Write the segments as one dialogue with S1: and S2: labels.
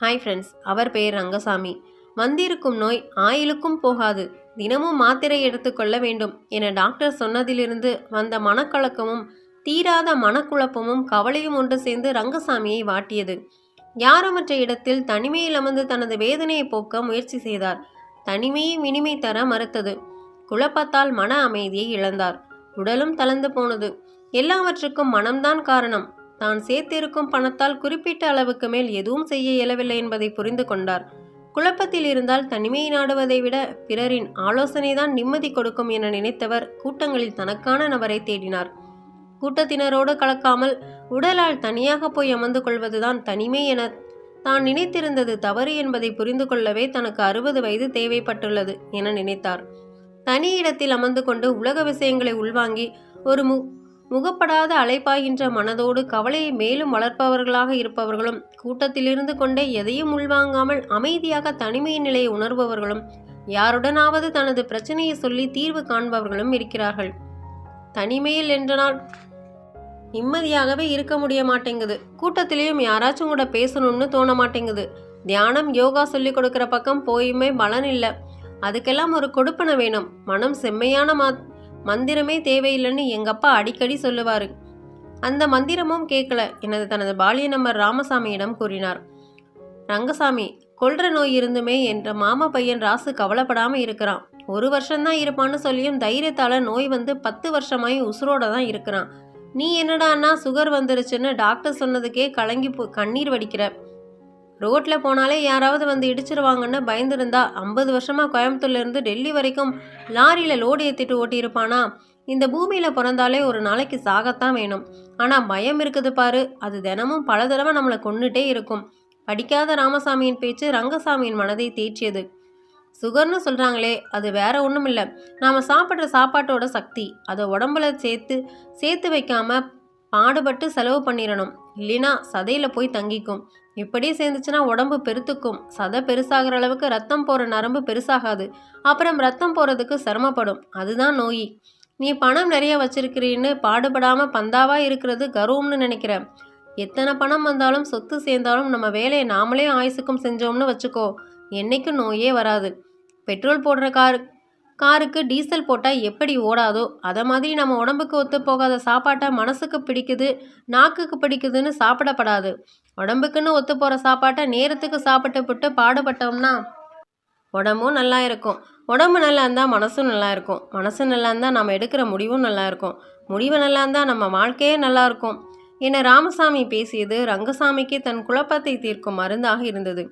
S1: Hi friends அவர் பெயர் ரங்கசாமி. வந்திருக்கும் நோய் ஆயிலுக்கும் போகாது. தினமும் மாத்திரை எடுத்துக்கொள்ள வேண்டும் என டாக்டர் சொன்னதிலிருந்து வந்த மனக்கலக்கமும் தீராத மனக்குழப்பமும் கவலையும் ஒன்று சேர்ந்து ரங்கசாமியை வாட்டியது. யாரமற்ற இடத்தில் தனிமையில் அமர்ந்து தனது வேதனையை போக்க முயற்சி செய்தார். தனிமையை இனிமை தர மறுத்தது. குழப்பத்தால் மன அமைதியை இழந்தார். உடலும் தளர்ந்து போனது. எல்லாவற்றுக்கும் மனம்தான் காரணம். தான் சேர்த்திருக்கும் பணத்தால் குறிப்பிட்ட அளவுக்கு மேல் எதுவும் செய்ய இயலவில்லை என்பதை புரிந்து கொண்டார். குழப்பத்தில் இருந்தால் தனிமையை நாடுவதை விட பிறரின் ஆலோசனைதான் நிம்மதி கொடுக்கும் என நினைத்தவர் கூட்டங்களில் தனக்கான நபரை தேடினார். கூட்டத்தினரோடு கலக்காமல் உடலால் தனியாக போய் அமர்ந்து கொள்வதுதான் தனிமை என தான் நினைத்திருந்தது தவறு என்பதை புரிந்து கொள்ளவே தனக்கு அறுபது வயது தேவைப்பட்டுள்ளது என நினைத்தார். தனி இடத்தில் அமர்ந்து கொண்டு உலக விஷயங்களை உள்வாங்கி ஒரு மு முகப்படாத அலைப்பாய்கின்ற மனதோடு கவலையை மேலும் வளர்ப்பவர்களாக இருப்பவர்களும் கூட்டத்திலிருந்து கொண்டே எதையும் உள்வாங்காமல் அமைதியாக தனிமையின் நிலையை உணர்பவர்களும் யாருடனாவது தனது பிரச்சனையை சொல்லி தீர்வு காண்பவர்களும் இருக்கிறார்கள். தனிமையில் என்றனால் நிம்மதியாகவே இருக்க முடிய மாட்டேங்குது. கூட்டத்திலையும் யாராச்சும் கூட பேசணும்னு தோண மாட்டேங்குது. தியானம் யோகா சொல்லி கொடுக்குற பக்கம் போயுமே பலன் இல்லை. அதுக்கெல்லாம் ஒரு கொடுப்பனை வேணும். மனம் செம்மையான மா மந்திரமே தேவையில்லைன்னு எங்கள் அப்பா அடிக்கடி சொல்லுவார். அந்த மந்திரமும் கேட்கல எனது தனது பாலிய நம்பர் ராமசாமியிடம் கூறினார். ரங்கசாமி கொல்ற நோய் இருந்துமே என்ற மாமா பையன் ராசு கவலைப்படாமல் இருக்கிறான். ஒரு வருஷம்தான் இருப்பான்னு சொல்லியும் தைரியத்தால் நோய் வந்து பத்து வருஷமாயி உசுரோட தான் இருக்கிறான். நீ என்னடான்னா சுகர் வந்துருச்சுன்னு டாக்டர் சொன்னதுக்கே கலங்கி போ கண்ணீர் வடிக்கிற. ரோட்டில் போனாலே யாராவது வந்து இடிச்சிருவாங்கன்னு பயந்துருந்தா ஐம்பது வருஷமாக கோயம்புத்தூர்லேருந்து டெல்லி வரைக்கும் லாரியில் லோடு ஏற்றிட்டு ஓட்டியிருப்பானா? இந்த பூமியில் பிறந்தாலே ஒரு நாளைக்கு சாகத்தான் வேணும். ஆனால் பயம் இருக்குது பாரு. அது தினமும் பல தடவை நம்மளை கொண்டுட்டே இருக்கும். படிக்காத ராமசாமியின் பேச்சு ரங்கசாமியின் மனதை தேய்ச்சியது சுகர்னு சொல்கிறாங்களே அது வேற ஒன்றும் இல்லை நாம் சாப்பிட்ற சாப்பாட்டோட சக்தி அதை உடம்புல சேர்த்து சேர்த்து வைக்காமல் பாடுபட்டு செலவு பண்ணிடணும். இல்லைனா சதையில் போய் தங்கிக்கும். இப்படியே சேர்ந்துச்சுன்னா உடம்பு பெருத்துக்கும். சதை பெருசாகிற அளவுக்கு ரத்தம் போகிற நரம்பு பெருசாகாது. அப்புறம் ரத்தம் போகிறதுக்கு சிரமப்படும். அதுதான் நோய். நீ பணம் நிறைய வச்சிருக்கிறீன்னு பாடுபடாமல் பந்தாவாக இருக்கிறது கர்வம்னு நினைக்கிற. எத்தனை பணம் வந்தாலும் சொத்து சேர்ந்தாலும் நம்ம வேலையை நாமளே ஆயுசுக்கும் செஞ்சோம்னு வச்சுக்கோ. என்னைக்கும் நோயே வராது. பெட்ரோல் போடுற காரு காருக்கு டீசல் போட்டால் எப்படி ஓடாதோ அதை மாதிரி நம்ம உடம்புக்கு ஒத்து போகாத சாப்பாட்டை மனசுக்கு பிடிக்குது நாக்குக்கு பிடிக்குதுன்னு சாப்பிடப்படாது. உடம்புக்குன்னு ஒத்து போகிற சாப்பாட்டை நேரத்துக்கு சாப்பிட்டு விட்டு பாடுபட்டோம்னா உடம்பும் நல்லா இருக்கும். உடம்பு நல்லா இருந்தால் மனசும் நல்லா இருக்கும். மனசு நல்லா இருந்தால் நம்ம எடுக்கிற முடிவும் நல்லா இருக்கும். முடிவு நல்லா இருந்தால் நம்ம வாழ்க்கையே நல்லா இருக்கும். என ராமசாமி பேசியது ரங்கசாமிக்கு தன் குழப்பத்தை தீர்க்கும் மருந்தாக இருந்தது.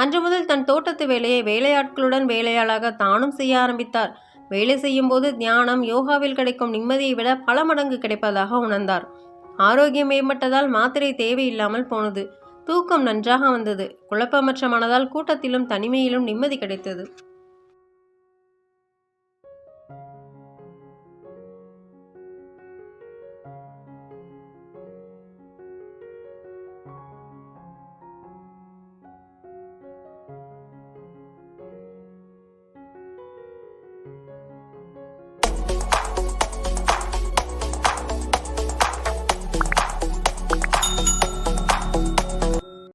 S1: அன்று முதல் தன் தோட்டத்து வேலையை வேலையாட்களுடன் வேலையாளாக தானும் செய்ய ஆரம்பித்தார். வேலை செய்யும்போது தியானம் யோகாவில் கிடைக்கும் நிம்மதியை விட பல மடங்கு கிடைப்பதாக உணர்ந்தார். ஆரோக்கியம் மேம்பட்டதால் மாத்திரை தேவையில்லாமல் போனது. தூக்கம் நன்றாக வந்தது. குழப்பமற்ற மனதால் கூட்டத்திலும் தனிமையிலும் நிம்மதி கிடைத்தது.